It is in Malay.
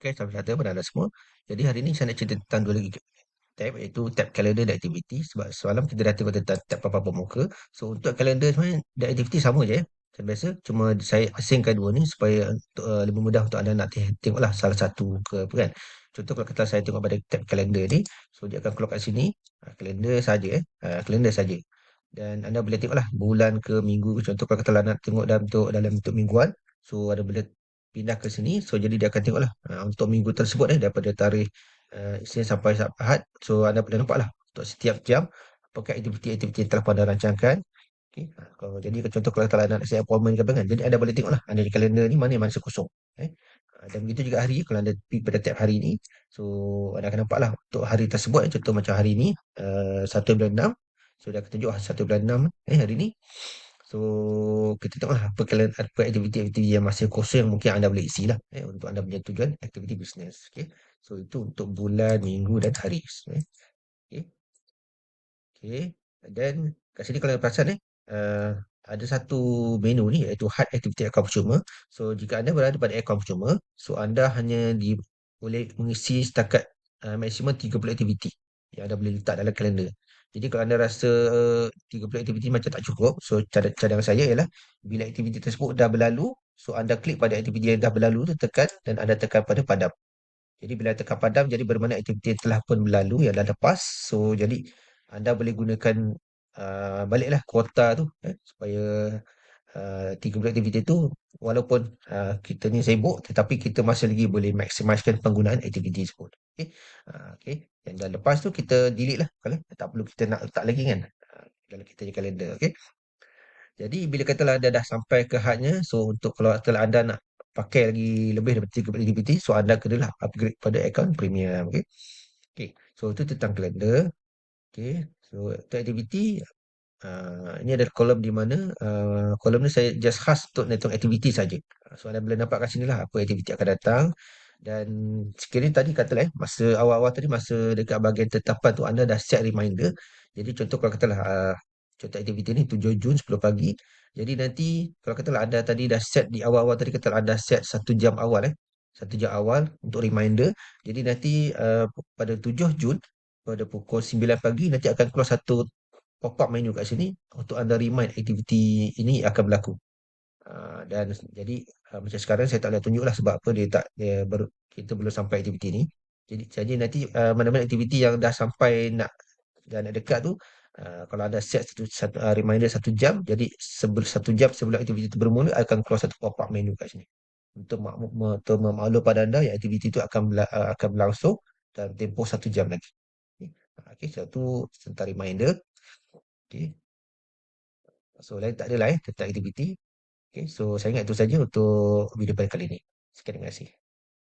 Okay, sama-sama pun dah semua. Jadi hari ni saya nak cerita tentang dua lagi tab iaitu tab calendar dan aktiviti sebab semalam kita dah tengok tentang tab papan muka. So untuk calendar sebenarnya dan aktiviti sama je. Macam biasa, cuma saya asingkan dua ni supaya untuk, uh, lebih mudah untuk anda nak tengoklah salah satu ke apa kan. Contoh kalau kata saya tengok pada tab calendar ni, so dia akan keluar kat sini, uh, calendar saja eh, uh, calendar saja. Dan anda boleh tengoklah bulan ke minggu contoh kalau kata nak tengok dalam bentuk dalam bentuk mingguan, so anda boleh pindah ke sini. So jadi dia akan tengoklah uh, untuk minggu tersebut eh daripada tarikh uh, Isnin sampai Ahad. So anda boleh nampaklah untuk setiap jam apakah aktiviti-aktiviti yang telah anda rancangkan. Okay. Ha, kalau, jadi contoh kalau anda nak set appointment ke apa kan. Jadi anda boleh tengoklah anda di kalender ni mana yang masa kosong. Eh. Ha, dan begitu juga hari kalau anda pergi pada tab hari ni. So anda akan nampaklah untuk hari tersebut. Eh. Contoh macam hari ni uh, 1 bulan 6. So dia akan tunjuk 1 ah, bulan 6 eh, hari ni. So kita tengoklah apa kalender apa aktiviti-aktiviti yang masih kosong yang mungkin anda boleh isi lah eh, untuk anda punya tujuan aktiviti bisnes. Okay. So itu untuk bulan, minggu dan hari. Eh. Okay. Okay. Dan kat sini kalau perasan eh, uh, ada satu menu ni iaitu hard activity account percuma. So jika anda berada pada account percuma, so anda hanya di, boleh mengisi setakat uh, maksimum 30 aktiviti yang anda boleh letak dalam kalender. Jadi kalau anda rasa uh, 30 aktiviti macam tak cukup, so cad- cadangan saya ialah bila aktiviti tersebut dah berlalu, so anda klik pada aktiviti yang dah berlalu tu tekan dan anda tekan pada padam. Jadi bila tekan padam jadi bermakna aktiviti yang telah pun berlalu yang dah lepas. So jadi anda boleh gunakan uh, baliklah kuota tu eh, supaya uh, 30 aktiviti tu walaupun uh, kita ni sibuk tetapi kita masih lagi boleh maksimalkan penggunaan aktiviti tersebut. Okey. Uh, okey. Yang dah lepas tu kita delete lah kalau tak perlu kita nak letak lagi kan. Uh, dalam kita punya kalender okey. Jadi bila katalah anda dah sampai ke hadnya so untuk kalau katalah anda nak pakai lagi lebih daripada 30 aktiviti so anda kenalah upgrade pada akaun premium okey. Okey. So itu tentang kalender. Okey. So untuk aktiviti Uh, ini adalah kolom di mana uh, kolom ni saya just khas untuk network aktiviti saja. So anda boleh nampak kat sini lah apa aktiviti akan datang. Dan sekiranya tadi katalah eh, masa awal-awal tadi masa dekat bahagian tetapan tu anda dah set reminder. Jadi contoh kalau katalah uh, contoh aktiviti ni 7 Jun 10 pagi. Jadi nanti kalau katalah anda tadi dah set di awal-awal tadi katalah anda set satu jam awal eh. Satu jam awal untuk reminder. Jadi nanti uh, pada 7 Jun pada pukul 9 pagi nanti akan keluar satu pop-up menu kat sini untuk anda remind aktiviti ini akan berlaku. Uh, dan jadi uh, macam sekarang saya tak boleh tunjuk lah sebab apa dia tak dia ber, kita belum sampai aktiviti ni. Jadi jadi nanti uh, mana-mana aktiviti yang dah sampai nak dan nak dekat tu uh, kalau ada set satu, satu uh, reminder satu jam jadi sebelum satu jam sebelum aktiviti itu bermula akan keluar satu pop-up menu kat sini untuk mak untuk memaklum pada anda yang aktiviti itu akan uh, akan berlangsung dalam tempoh satu jam lagi. Okey, satu tentang reminder. Okay. So lain tak adalah eh tentang aktiviti. Okay. So saya ingat itu saja untuk video pada kali ini. Sekian terima kasih.